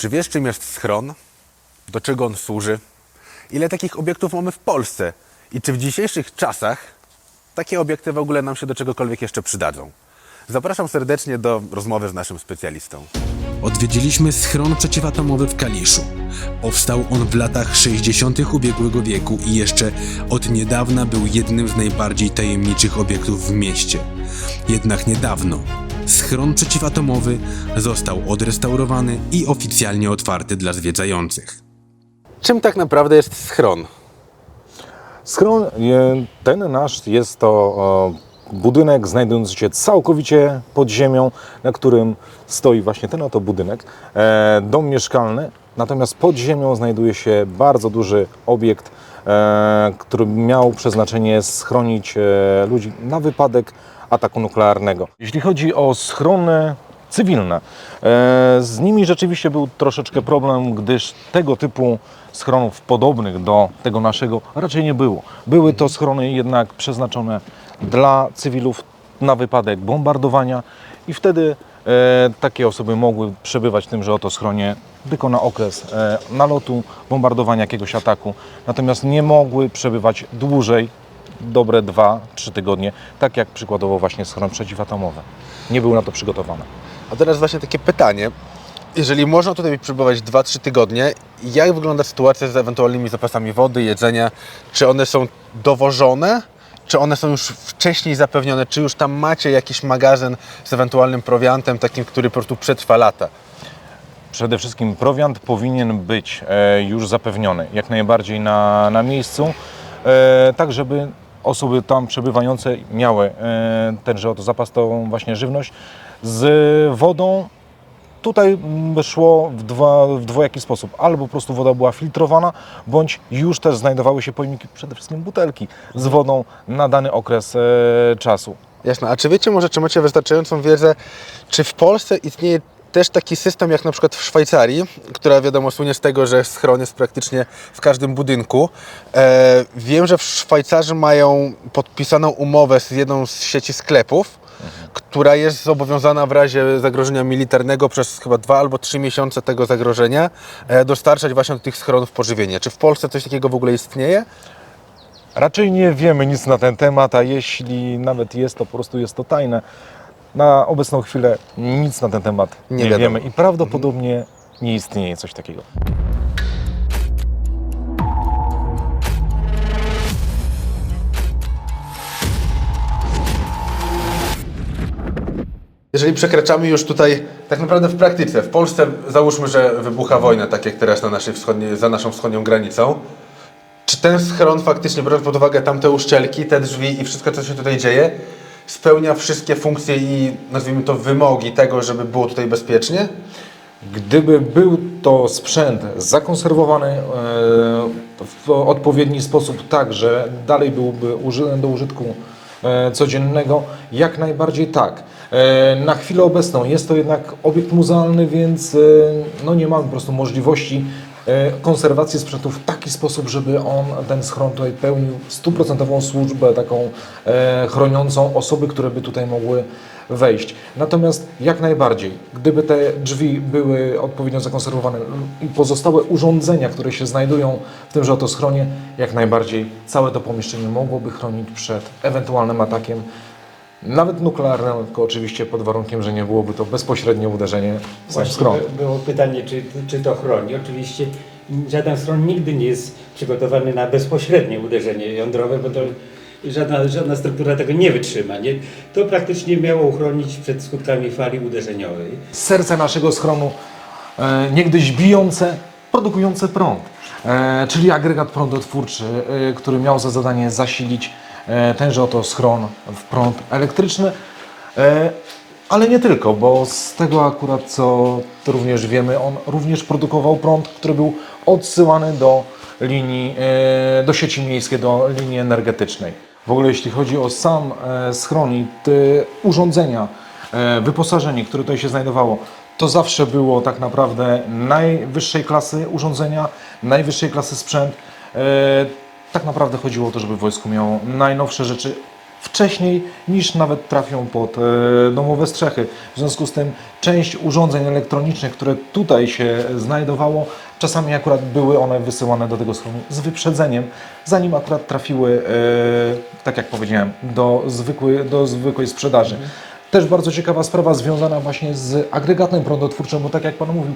Czy wiesz, czym jest schron? Do czego on służy? Ile takich obiektów mamy w Polsce? I czy w dzisiejszych czasach takie obiekty w ogóle nam się do czegokolwiek jeszcze przydadzą? Zapraszam serdecznie do rozmowy z naszym specjalistą. Odwiedziliśmy schron przeciwatomowy w Kaliszu. Powstał on w latach 60. ubiegłego wieku i jeszcze od niedawna był jednym z najbardziej tajemniczych obiektów w mieście. Jednak niedawno schron przeciwatomowy został odrestaurowany i oficjalnie otwarty dla zwiedzających. Czym tak naprawdę jest schron? Schron, ten nasz jest to budynek znajdujący się całkowicie pod ziemią, na którym stoi właśnie ten oto budynek, e, dom mieszkalny. Natomiast pod ziemią znajduje się bardzo duży obiekt, e, który miał przeznaczenie schronić e, ludzi na wypadek ataku nuklearnego. Jeśli chodzi o schrony cywilne, e, z nimi rzeczywiście był troszeczkę problem, gdyż tego typu schronów podobnych do tego naszego raczej nie było. Były to schrony jednak przeznaczone dla cywilów na wypadek bombardowania i wtedy e, takie osoby mogły przebywać w tymże oto schronie tylko na okres e, nalotu, bombardowania jakiegoś ataku, natomiast nie mogły przebywać dłużej, dobre 2-3 tygodnie, tak jak przykładowo właśnie schron przeciwatomowy. Nie były na to przygotowane. A teraz właśnie takie pytanie. Jeżeli można tutaj przebywać 2-3 tygodnie, jak wygląda sytuacja z ewentualnymi zapasami wody, jedzenia? Czy one są dowożone? Czy one są już wcześniej zapewnione? Czy już tam macie jakiś magazyn z ewentualnym prowiantem, takim, który po prostu przetrwa lata? Przede wszystkim prowiant powinien być e, już zapewniony jak najbardziej na, na miejscu, e, tak żeby osoby tam przebywające miały e, tenże oto zapas, tą właśnie żywność. Z wodą tutaj mm, szło w, dwa, w dwojaki sposób. Albo po prostu woda była filtrowana, bądź już też znajdowały się pojemniki, przede wszystkim butelki z wodą na dany okres e, czasu. Jasne. A czy wiecie może, czy macie wystarczającą wiedzę, czy w Polsce istnieje też taki system jak na przykład w Szwajcarii, która wiadomo słynie z tego, że schron jest praktycznie w każdym budynku. E, wiem, że Szwajcarzy mają podpisaną umowę z jedną z sieci sklepów, która jest zobowiązana w razie zagrożenia militarnego przez chyba dwa albo trzy miesiące tego zagrożenia e, dostarczać właśnie do tych schronów pożywienie. Czy w Polsce coś takiego w ogóle istnieje? Raczej nie wiemy nic na ten temat, a jeśli nawet jest, to po prostu jest to tajne. Na obecną chwilę nic na ten temat Nie nie, wiemy i prawdopodobnie nie istnieje coś takiego. Jeżeli przekraczamy już tutaj, tak naprawdę w praktyce, w Polsce załóżmy, że wybucha wojna, tak jak teraz na naszej wschodniej, za naszą wschodnią granicą, czy ten schron faktycznie, biorąc pod uwagę tamte uszczelki, te drzwi i wszystko, co się tutaj dzieje, spełnia wszystkie funkcje i nazwijmy to wymogi tego, żeby było tutaj bezpiecznie? Gdyby był to sprzęt zakonserwowany e, w odpowiedni sposób, tak, że dalej byłby użyty do użytku e, codziennego, jak najbardziej tak. E, Na chwilę obecną jest to jednak obiekt muzealny, więc no nie mamy po prostu możliwości e, konserwacji sprzętu w taki sposób, żeby on, ten schron tutaj pełnił stuprocentową służbę taką e, chroniącą osoby, które by tutaj mogły wejść. Natomiast jak najbardziej, gdyby te drzwi były odpowiednio zakonserwowane i pozostałe urządzenia, które się znajdują w tymże oto schronie, jak najbardziej całe to pomieszczenie mogłoby chronić przed ewentualnym atakiem, nawet nuklearnym, tylko oczywiście pod warunkiem, że nie byłoby to bezpośrednie uderzenie w sam by- było pytanie, czy, czy to chroni. Oczywiście żaden schron nigdy nie jest przygotowany na bezpośrednie uderzenie jądrowe, bo to żadna, żadna struktura tego nie wytrzyma. Nie? To praktycznie miało uchronić przed skutkami fali uderzeniowej. serce naszego schronu, e, niegdyś bijące, produkujące prąd, e, czyli agregat prądotwórczy, e, który miał za zadanie zasilić tenże oto schron w prąd elektryczny, e, ale nie tylko, bo z tego akurat co również wiemy, on również produkował prąd, który był odsyłany do linii, e, do sieci miejskiej, do linii energetycznej. W ogóle jeśli chodzi o sam e, schron i urządzenia, e, wyposażenie, które tutaj się znajdowało, to zawsze było tak naprawdę najwyższej klasy urządzenia, najwyższej klasy sprzęt. Tak naprawdę chodziło o to, żeby wojsko miało najnowsze rzeczy wcześniej niż nawet trafią pod e, domowe strzechy. W związku z tym część urządzeń elektronicznych, które tutaj się znajdowało, czasami akurat były one wysyłane do tego schronu z wyprzedzeniem, zanim akurat trafiły, e, tak jak powiedziałem, do, zwykły, do zwykłej sprzedaży. Też bardzo ciekawa sprawa związana właśnie z agregatem prądotwórczym, bo tak jak Pan mówił,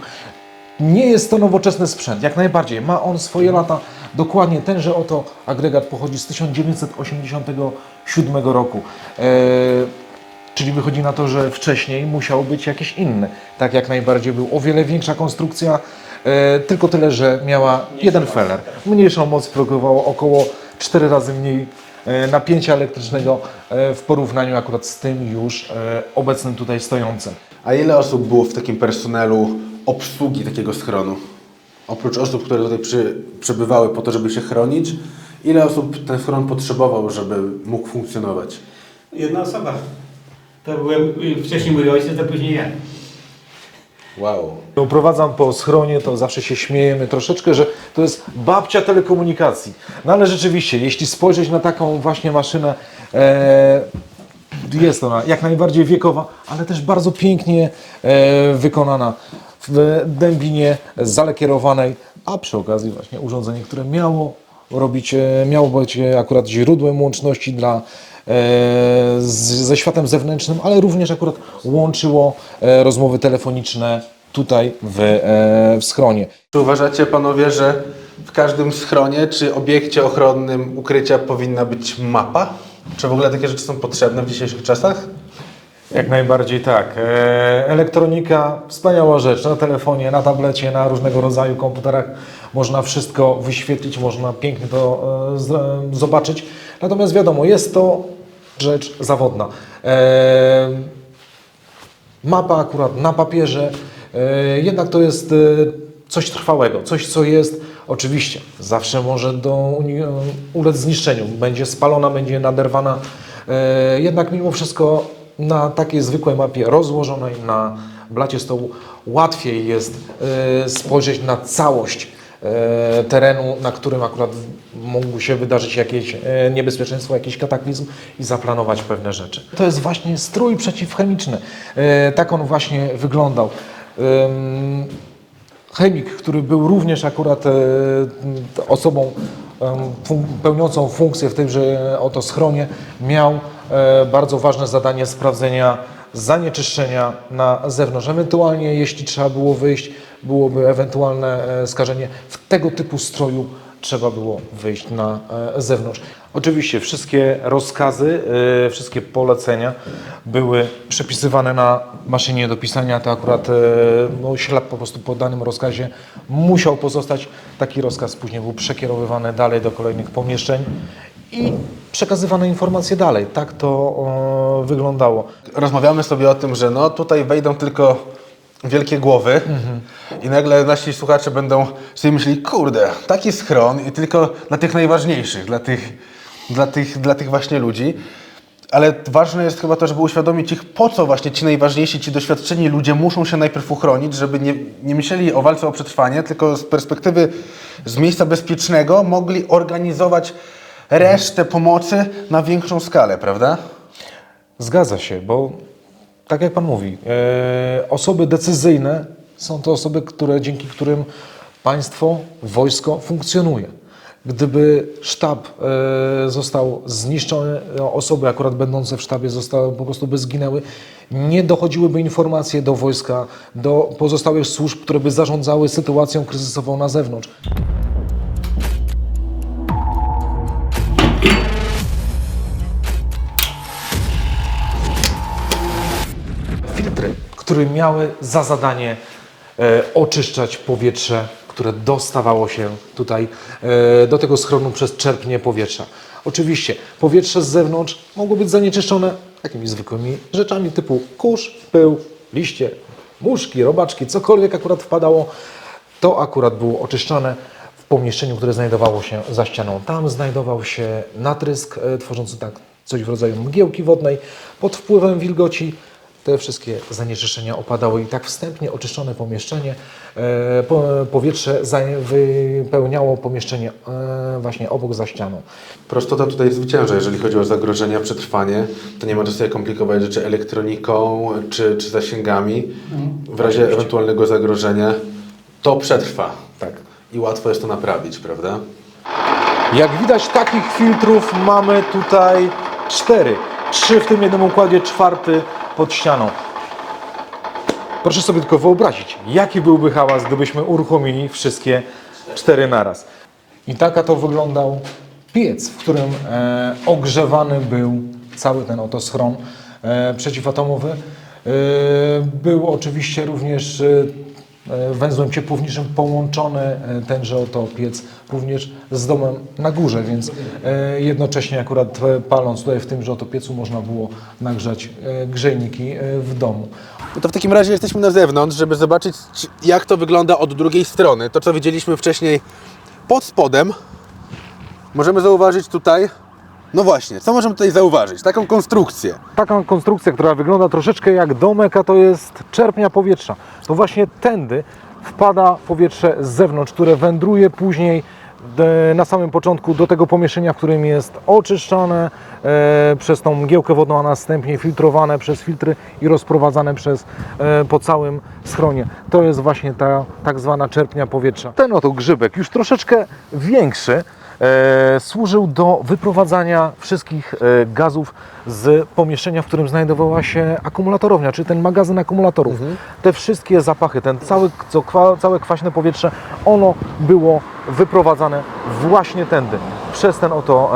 nie jest to nowoczesny sprzęt, jak najbardziej. Ma on swoje lata. Dokładnie tenże oto agregat pochodzi z 1987 roku. E, czyli wychodzi na to, że wcześniej musiał być jakiś inny. Tak jak najbardziej był o wiele większa konstrukcja, e, tylko tyle, że miała jeden feller. Mniejszą moc produkowało około 4 razy mniej e, napięcia elektrycznego e, w porównaniu akurat z tym już e, obecnym tutaj stojącym. A ile osób było w takim personelu obsługi takiego schronu? Oprócz osób, które tutaj przy, przybywały po to, żeby się chronić, ile osób ten schron potrzebował, żeby mógł funkcjonować? Jedna osoba. To byłem wcześniej mój ojciec, a później ja. Wow. Uprowadzam po schronie, to zawsze się śmiejemy troszeczkę, że to jest babcia telekomunikacji. No ale rzeczywiście, jeśli spojrzeć na taką właśnie maszynę, e, jest ona jak najbardziej wiekowa, ale też bardzo pięknie e, wykonana w dębinie zalekierowanej, a przy okazji właśnie urządzenie, które miało robić, e, miało być akurat źródłem łączności dla, e, z, ze światem zewnętrznym, ale również akurat łączyło e, rozmowy telefoniczne tutaj w, e, w schronie. Czy uważacie panowie, że w każdym schronie czy obiekcie ochronnym ukrycia powinna być mapa? Czy w ogóle takie rzeczy są potrzebne w dzisiejszych czasach? Jak najbardziej tak. E, Elektronika, wspaniała rzecz. Na telefonie, na tablecie, na różnego rodzaju komputerach można wszystko wyświetlić, można pięknie to e, zobaczyć. Natomiast wiadomo, jest to rzecz zawodna. E, Mapa akurat na papierze, jednak to jest coś trwałego, coś co jest oczywiście zawsze może do, ulec zniszczeniu, będzie spalona, będzie naderwana, e, jednak mimo wszystko na takiej zwykłej mapie rozłożonej na blacie stołu łatwiej jest e, spojrzeć na całość e, terenu, na którym akurat mógł się wydarzyć jakieś niebezpieczeństwo, jakiś kataklizm i zaplanować pewne rzeczy. To jest właśnie strój przeciwchemiczny. Tak on właśnie wyglądał. Chemik, który był również akurat e, osobą pełniącą funkcję w tymże oto schronie, miał e, bardzo ważne zadanie sprawdzenia zanieczyszczenia na zewnątrz. Ewentualnie, jeśli trzeba było wyjść, byłoby ewentualne e, skażenie w tego typu stroju trzeba było wyjść na zewnątrz. Oczywiście wszystkie rozkazy, e, wszystkie polecenia były przepisywane na maszynie do pisania. To akurat e, no, ślad po prostu po danym rozkazie musiał pozostać. Taki rozkaz później był przekierowywany dalej do kolejnych pomieszczeń i przekazywane informacje dalej. Tak to wyglądało. Rozmawiamy sobie o tym, że no tutaj wejdą tylko wielkie głowy i nagle nasi słuchacze będą sobie myśleli, kurde, taki schron i tylko dla tych najważniejszych, dla tych, dla tych, dla tych właśnie ludzi. Ale ważne jest chyba to, żeby uświadomić ich, po co właśnie ci najważniejsi, ci doświadczeni ludzie muszą się najpierw uchronić, żeby nie, nie myśleli o walce o przetrwanie, tylko z perspektywy, z miejsca bezpiecznego mogli organizować resztę pomocy na większą skalę, prawda? Zgadza się, bo tak jak Pan mówi, e, osoby decyzyjne są to osoby, które, dzięki którym państwo, wojsko funkcjonuje. Gdyby sztab e, został zniszczony, e, osoby akurat będące w sztabie zostały po prostu by zginęły, nie dochodziłyby informacje do wojska, do pozostałych służb, które by zarządzały sytuacją kryzysową na zewnątrz. filtry, które miały za zadanie e, oczyszczać powietrze, które dostawało się tutaj e, do tego schronu przez czerpnie powietrza. Oczywiście powietrze z zewnątrz mogło być zanieczyszczone jakimiś zwykłymi rzeczami typu kurz, pył, liście, muszki, robaczki, cokolwiek akurat wpadało. To akurat było oczyszczone w pomieszczeniu, które znajdowało się za ścianą. Tam znajdował się natrysk e, tworzący tak coś w rodzaju mgiełki wodnej. Pod wpływem wilgoci te wszystkie zanieczyszczenia opadały i tak wstępnie oczyszczone pomieszczenie, e, po, powietrze wypełniało pomieszczenie e, właśnie obok za ścianą. Prostota tutaj zwycięża, jeżeli chodzi o zagrożenia, przetrwanie. To nie ma co sobie komplikować rzeczy elektroniką czy, czy zasięgami. W razie ewentualnego zagrożenia to przetrwa. Tak. I łatwo jest to naprawić, prawda? Jak widać, takich filtrów mamy tutaj cztery. Trzy w tym jednym układzie, czwarty pod ścianą. Proszę sobie tylko wyobrazić, jaki byłby hałas, gdybyśmy uruchomili wszystkie cztery naraz. I taka to wyglądał piec, w którym e, ogrzewany był cały ten oto schron e, przeciwatomowy. E, był oczywiście również e, węzłem ciepłowniczym połączony e, tenże oto piec również z domem na górze, więc e, jednocześnie akurat e, paląc tutaj w tymże oto piecu można było nagrzać e, grzejniki e, w domu. No to w takim razie jesteśmy na zewnątrz, żeby zobaczyć, czy- jak to wygląda od drugiej strony. To, co widzieliśmy wcześniej pod spodem, możemy zauważyć tutaj. No właśnie, co możemy tutaj zauważyć? Taką konstrukcję. Taką konstrukcję, która wygląda troszeczkę jak domek, a to jest czerpnia powietrza. To właśnie tędy wpada powietrze z zewnątrz, które wędruje później e, na samym początku do tego pomieszczenia, w którym jest oczyszczane e, przez tą mgiełkę wodną, a następnie filtrowane przez filtry i rozprowadzane przez, e, po całym schronie. To jest właśnie ta tak zwana czerpnia powietrza. Ten oto grzybek, już troszeczkę większy, służył do wyprowadzania wszystkich e, gazów z pomieszczenia, w którym znajdowała się akumulatorownia, czy ten magazyn akumulatorów. Te wszystkie zapachy, ten cały, co, kwa, całe kwaśne powietrze, ono było wyprowadzane właśnie tędy, przez ten oto,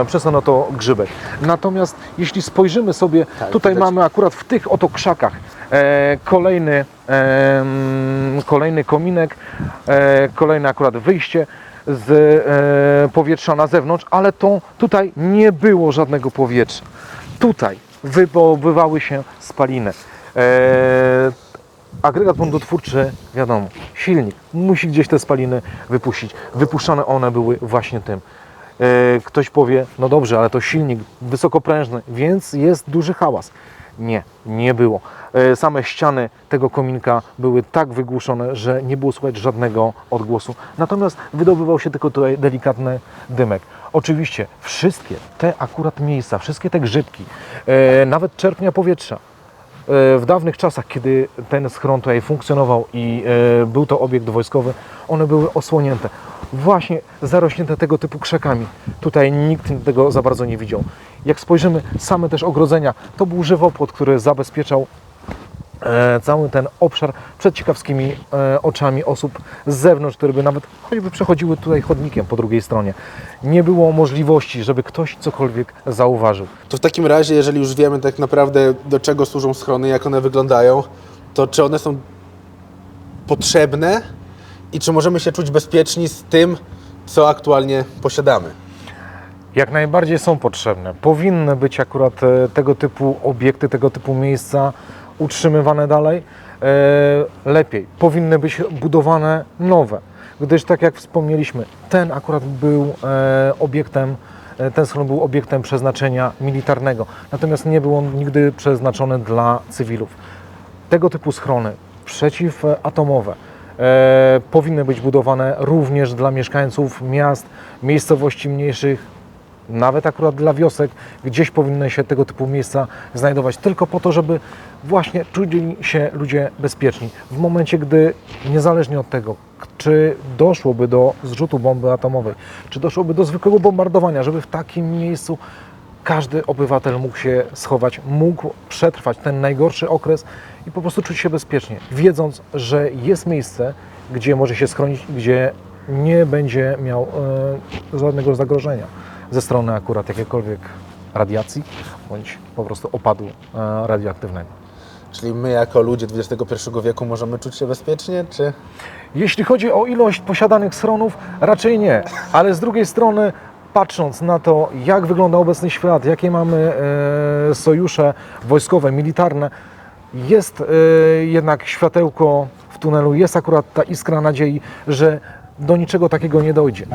e, przez ten oto grzybek. Natomiast jeśli spojrzymy sobie, tutaj widać. mamy akurat w tych oto krzakach e, kolejny, e, kolejny kominek, e, kolejne akurat wyjście z e, powietrza na zewnątrz, ale to tutaj nie było żadnego powietrza. Tutaj wydobywały się spaliny. E, agregat prądotwórczy, wiadomo, silnik, musi gdzieś te spaliny wypuścić. Wypuszczane one były właśnie tym. E, Ktoś powie, no dobrze, ale to silnik wysokoprężny, więc jest duży hałas. Nie, nie było. E, Same ściany tego kominka były tak wygłuszone, że nie było słychać żadnego odgłosu. Natomiast wydobywał się tylko tutaj delikatny dymek. Oczywiście wszystkie te akurat miejsca, wszystkie te grzybki, e, nawet czerpnia powietrza, e, w dawnych czasach, kiedy ten schron tutaj funkcjonował i był to obiekt wojskowy, one były osłonięte. Właśnie zarośnięte tego typu krzakami. Tutaj nikt tego za bardzo nie widział. Jak spojrzymy, same też ogrodzenia, to był żywopłot, który zabezpieczał e, cały ten obszar przed ciekawskimi e, oczami osób z zewnątrz, które by nawet choćby przechodziły tutaj chodnikiem po drugiej stronie. Nie było możliwości, żeby ktoś cokolwiek zauważył. To w takim razie, jeżeli już wiemy tak naprawdę do czego służą schrony, jak one wyglądają, to czy one są potrzebne i czy możemy się czuć bezpieczni z tym, co aktualnie posiadamy? Jak najbardziej są potrzebne. Powinny być akurat e, tego typu obiekty, tego typu miejsca utrzymywane dalej. E, Lepiej. Powinny być budowane nowe, gdyż tak jak wspomnieliśmy, ten akurat był e, obiektem, ten schron był obiektem przeznaczenia militarnego, natomiast nie był on nigdy przeznaczony dla cywilów. Tego typu schrony przeciwatomowe powinny być budowane również dla mieszkańców miast, miejscowości mniejszych, nawet akurat dla wiosek, gdzieś powinny się tego typu miejsca znajdować, tylko po to, żeby właśnie czuli się ludzie bezpieczni. W momencie, gdy niezależnie od tego, czy doszłoby do zrzutu bomby atomowej, czy doszłoby do zwykłego bombardowania, żeby w takim miejscu każdy obywatel mógł się schować, mógł przetrwać ten najgorszy okres i po prostu czuć się bezpiecznie, wiedząc, że jest miejsce, gdzie może się schronić, gdzie nie będzie miał e, żadnego zagrożenia ze strony akurat jakiejkolwiek radiacji bądź po prostu opadu e, radioaktywnego. Czyli my jako ludzie XXI wieku możemy czuć się bezpiecznie, czy... Jeśli chodzi o ilość posiadanych schronów, raczej nie, ale z drugiej strony patrząc na to, jak wygląda obecny świat, jakie mamy e, sojusze wojskowe, militarne, jest e, jednak światełko w tunelu, jest akurat ta iskra nadziei, że do niczego takiego nie dojdzie.